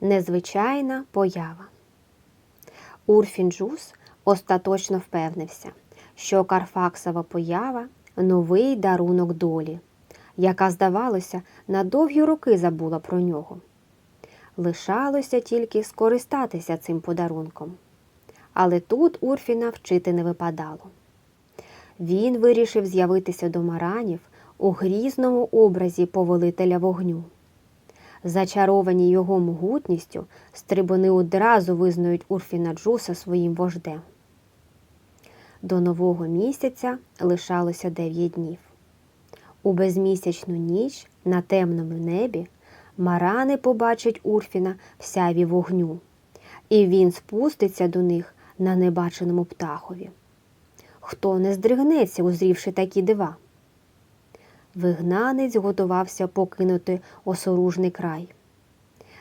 Незвичайна поява. Урфін Джус остаточно впевнився, що Карфаксова поява новий дарунок долі, яка, здавалося, на довгі роки забула про нього. Лишалося тільки скористатися цим подарунком. Але тут Урфіна вчити не випадало. Він вирішив з'явитися до маранів у грізному образі повелителя вогню. Зачаровані його могутністю, стрибуни одразу визнають Урфіна Джуса своїм вождем. До нового місяця лишалося дев'ять днів. У безмісячну ніч на темному небі марани побачать Урфіна в сяві вогню, і він спуститься до них на небаченому птахові. Хто не здригнеться, узрівши такі дива? Вигнанець готувався покинути осоружний край.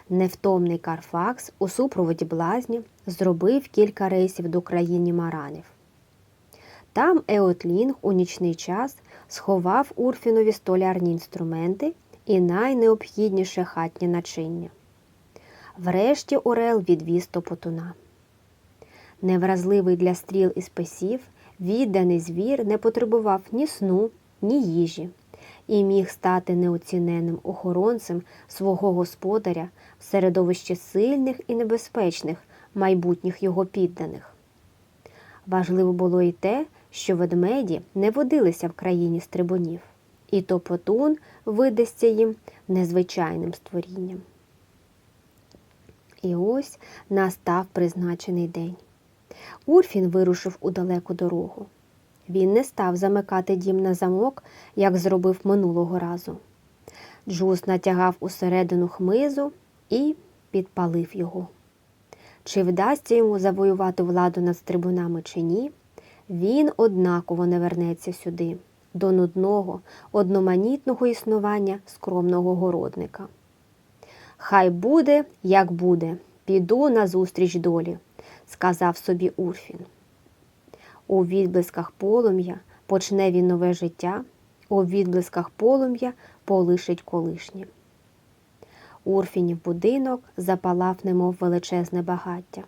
Невтомний Карфакс у супроводі блазнів зробив кілька рейсів до країни Маранів. Там Еотлінг у нічний час сховав Урфінові столярні інструменти і найнеобхідніше хатнє начиння. Врешті Орел відвіз топотуна. Невразливий для стріл і списів, відданий звір не потребував ні сну, ні їжі і міг стати неоціненним охоронцем свого господаря в середовищі сильних і небезпечних майбутніх його підданих. Важливо було й те, що ведмеді не водилися в країні стрибунів, і топотун видасться їм незвичайним створінням. І ось настав призначений день. Урфін вирушив у далеку дорогу. Він не став замикати дім на замок, як зробив минулого разу. Джус натягав усередину хмизу і підпалив його. Чи вдасться йому завоювати владу над стрибунами чи ні, він однаково не вернеться сюди, до нудного, одноманітного існування скромного городника. Хай буде, як буде, піду назустріч долі, сказав собі Урфін. У відблисках полум'я почне він нове життя, у відблисках полум'я полишить колишнє. Урфінів будинок запалав, немов величезне багаття.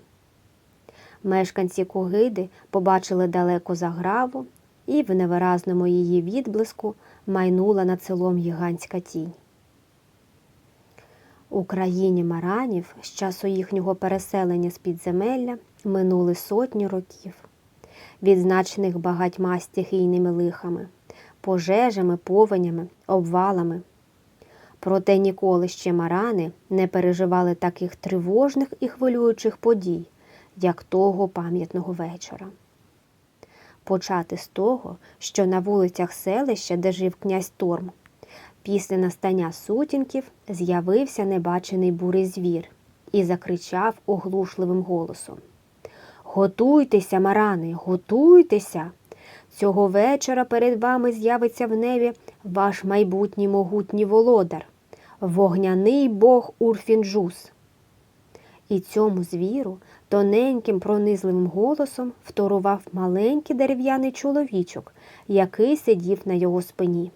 Мешканці Кугиди побачили далеко заграву, і в невиразному її відблиску майнула над селом гігантська тінь. У країні маранів з часу їхнього переселення з підземелля минули сотні років відзначених багатьма стихійними лихами, пожежами, повенями, обвалами. Проте ніколи ще марани не переживали таких тривожних і хвилюючих подій, як того пам'ятного вечора. Почати з того, що на вулицях селища, де жив князь Торм, після настання сутінків з'явився небачений бурий звір і закричав оглушливим голосом. Готуйтеся, марани, готуйтеся. Цього вечора перед вами з'явиться в небі ваш майбутній могутній володар, вогняний бог Урфінджус. І цьому звіру тоненьким пронизливим голосом вторував маленький дерев'яний чоловічок, який сидів на його спині.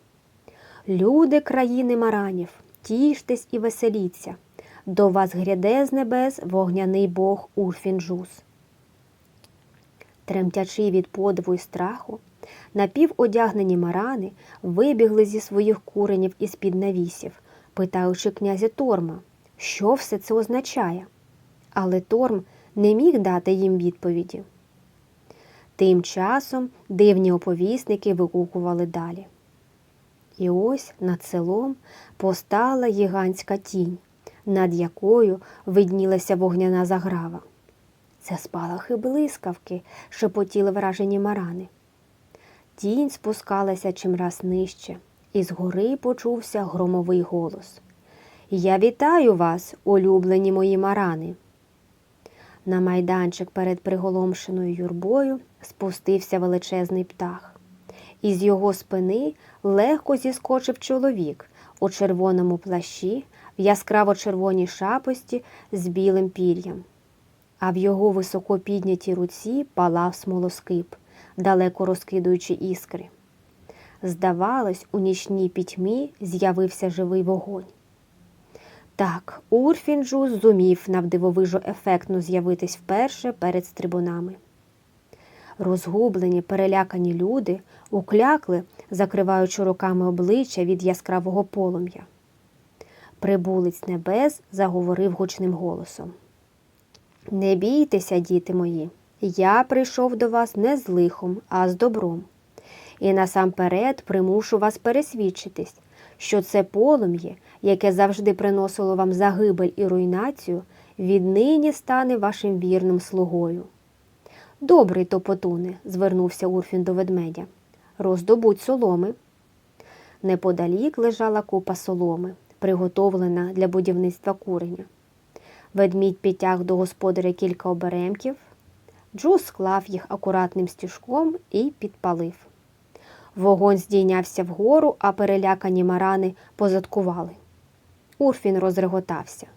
Люди країни маранів, тіштесь і веселіться. До вас гряде з небес вогняний бог Урфінджус. Тремтячи від подиву й страху, напіводягнені марани вибігли зі своїх куренів із під навісів, питаючи князя Торма, що все це означає. Але Торм не міг дати їм відповіді. Тим часом дивні оповісники вигукували далі. І ось над селом постала гігантська тінь, над якою виднілася вогняна заграва. Це спалахи блискавки, шепотіли вражені марани. Тінь спускалася чимраз нижче, і згори почувся громовий голос. Я вітаю вас, улюблені мої марани. На майданчик перед приголомшеною юрбою спустився величезний птах. Із його спини легко зіскочив чоловік у червоному плащі, в яскраво червоній шапості з білим пір'ям а в його високо піднятій руці палав смолоскип, далеко розкидуючи іскри. Здавалось, у нічній пітьмі з'явився живий вогонь. Так, Урфінджус зумів навдивовижу ефектно з'явитись вперше перед стрибунами. Розгублені, перелякані люди уклякли, закриваючи руками обличчя від яскравого полум'я. Прибулець небес заговорив гучним голосом. Не бійтеся, діти мої, я прийшов до вас не з лихом, а з добром. І насамперед примушу вас пересвідчитись, що це полум'я, яке завжди приносило вам загибель і руйнацію, віднині стане вашим вірним слугою. Добрий топотуне, звернувся Урфін до ведмедя. Роздобудь соломи. Неподалік лежала купа соломи, приготовлена для будівництва куреня. Ведмідь підтяг до господаря кілька оберемків. Джус склав їх акуратним стіжком і підпалив. Вогонь здійнявся вгору, а перелякані марани позадкували. Урфін розреготався.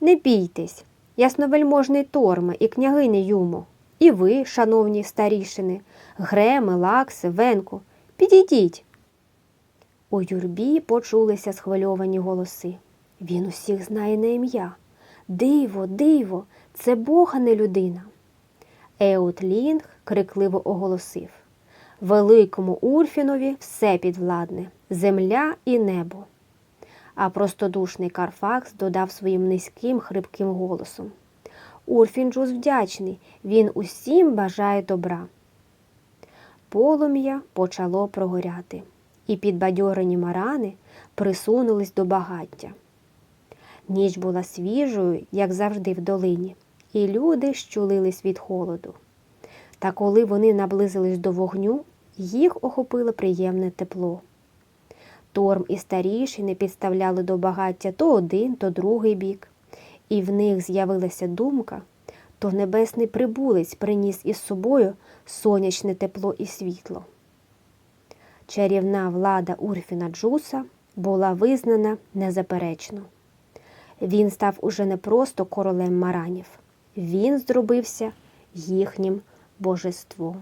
Не бійтесь, ясновельможний Торме і княгиня Юмо, і ви, шановні старішини, Греми, Лакси, Венку, підійдіть. У юрбі почулися схвильовані голоси. Він усіх знає на ім'я. Диво, диво, це Бог, а не людина. Еутлінг крикливо оголосив Великому Урфінові все підвладне земля і небо. А простодушний Карфакс додав своїм низьким хрипким голосом Урфінджус вдячний, він усім бажає добра. Полум'я почало прогоряти, і підбадьорені марани присунулись до багаття. Ніч була свіжою, як завжди в долині, і люди щулились від холоду. Та коли вони наблизились до вогню, їх охопило приємне тепло. Торм і старішини підставляли до багаття то один, то другий бік, і в них з'явилася думка, то небесний прибулець приніс із собою сонячне тепло і світло. Чарівна влада Урфіна Джуса була визнана незаперечно. Він став уже не просто королем маранів, він зробився їхнім божеством.